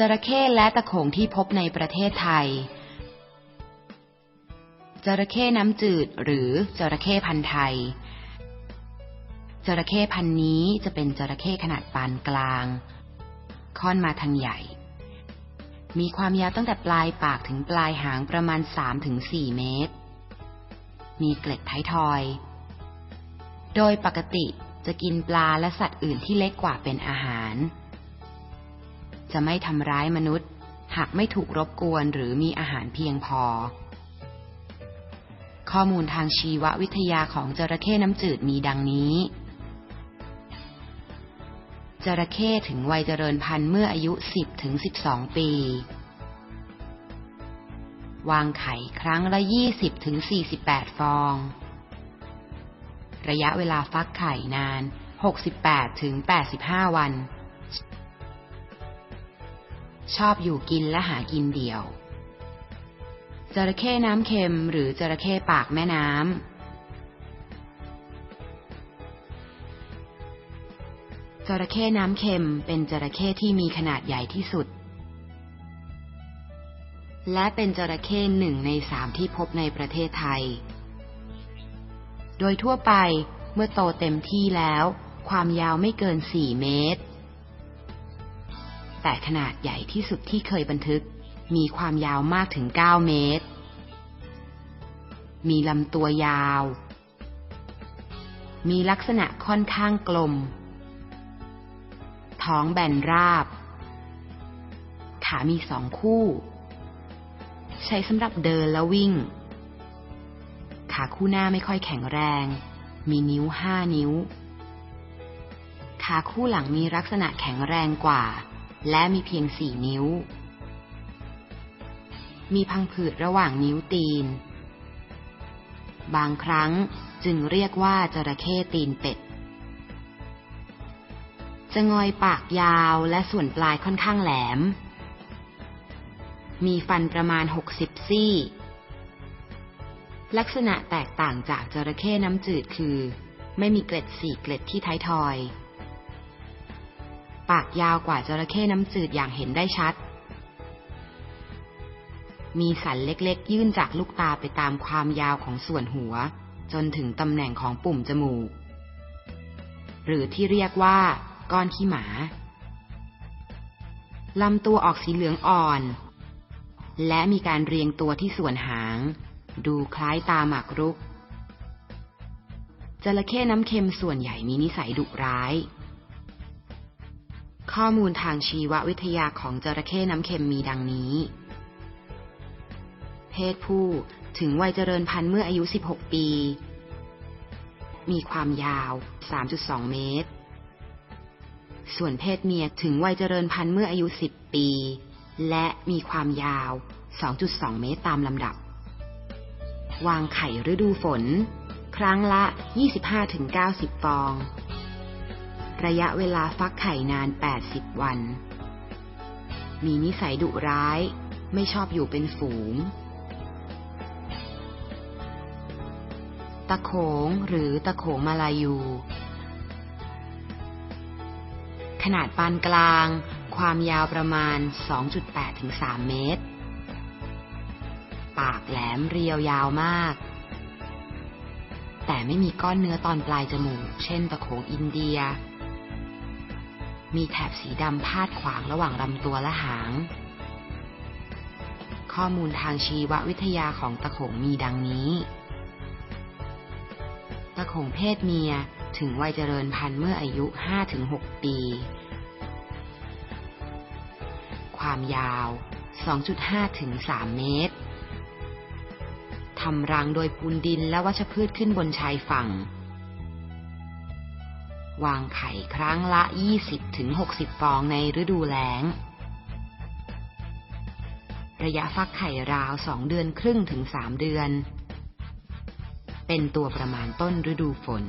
จระเข้และตะโขงที่พบในประเทศไทย จระเข้น้ำจืดหรือจระเข้พันธุ์ไทย จระเข้พันธุ์นี้จะเป็นจระเข้ขนาดปานกลาง ค่อนมาทางใหญ่ มีความยาวตั้งแต่ปลายปากถึงปลายหางประมาณ 3-4 เมตร มีเกล็ดท้ายทอย โดยปกติจะกินปลาและสัตว์อื่นที่เล็กกว่าเป็นอาหาร จะไม่ทำร้ายมนุษย์ หากไม่ถูกรบกวนหรือมีอาหารเพียงพอ ข้อมูลทางชีววิทยาของจระเข้น้ำจืดมีดังนี้ จระเข้ถึงวัยเจริญพันธุ์เมื่ออายุ 10ถึง12 ปี วางไข่ครั้งละ 20ถึง48 ฟอง ระยะเวลาฟักไข่นาน 68ถึง85 วัน ชอบอยู่กินและหากินเดี่ยว จระเข้น้ำเค็มหรือจระเข้ปากแม่น้ำ จระเข้น้ำเค็มเป็นจระเข้ที่มีขนาดใหญ่ที่สุด และเป็นจระเข้หนึ่งในสามที่พบในประเทศไทย โดยทั่วไปเมื่อโตเต็มที่แล้ว ความยาวไม่เกิน 4 เมตร แต่ขนาดใหญ่ที่สุดที่เคยบันทึก มีความยาวมากถึง 9 เมตร มีลำตัวยาว มีลักษณะค่อนข้างกลม ท้องแบนราบ ขามีสองคู่ ใช้สำหรับเดินและวิ่ง ขาคู่หน้าไม่ค่อยแข็งแรง มีนิ้วห้านิ้วขาคู่หลังมีลักษณะแข็งแรงกว่า และมีเพียงสี่นิ้ว มีพังผืดระหว่างนิ้วตีน บางครั้งจึงเรียกว่าจระเข้ตีนเป็ด จะงอยปากยาวและส่วนปลายค่อนข้างแหลม มีฟันประมาณ60ซี่ ลักษณะแตกต่างจากจระเข้น้ำจืดคือ ไม่มีเกล็ดสี่เกล็ดที่ท้ายทอย ปากยาวกว่าจระเข้น้ำจืดอย่างเห็นได้ชัด มีสันเล็กๆ ยื่นจากลูกตาไปตามความยาวของส่วนหัว จนถึงตำแหน่งของปุ่มจมูก หรือที่เรียกว่าก้อนขี้หมาลำตัวออกสีเหลืองอ่อน และมีการเรียงตัวที่ส่วนหาง ดูคล้ายตาหมากรุกจระเข้น้ำเค็มส่วนใหญ่มีนิสัยดุร้าย ข้อมูลทางชีววิทยาของจระเข้น้ำเค็มมีดังนี้ เพศผู้ถึงวัยเจริญพันธุ์เมื่ออายุ 16 ปี มีความยาว 3.2 เมตร ส่วนเพศเมียถึงวัยเจริญพันธุ์เมื่ออายุ 10 ปี และมีความยาว 2.2 เมตรตามลำดับ วางไข่ฤดูฝน ครั้งละ 25-90 ฟอง ระยะเวลาฟักไข่นาน 80 วัน มีนิสัยดุร้าย ไม่ชอบอยู่เป็นฝูง ตะโขงหรือตะโขงมาลายู ขนาดปานกลาง ความยาวประมาณ 2.8 ถึง 3 เมตร ปากแหลมเรียวยาวมากแต่ไม่มีก้อนเนื้อตอนปลายจมูก เช่นตะโขงอินเดีย มีแถบสีดำพาดขวางระหว่างลำตัวและหาง ข้อมูลทางชีววิทยาของตะโขงมีดังนี้ ตะโขงเพศเมียถึงวัยเจริญพันธุ์เมื่ออายุ 5-6 ปี ความยาว 2.5ถึง3เมตรทำรังโดยปูนดินและวัชพืชขึ้นบนชายฝั่ง วางไข่ครั้งละ 20ถึง60 ฟองในฤดูแล้ง ระยะฟักไข่ราว 2 เดือนครึ่งถึง 3 เดือน เป็นตัวประมาณต้นฤดูฝน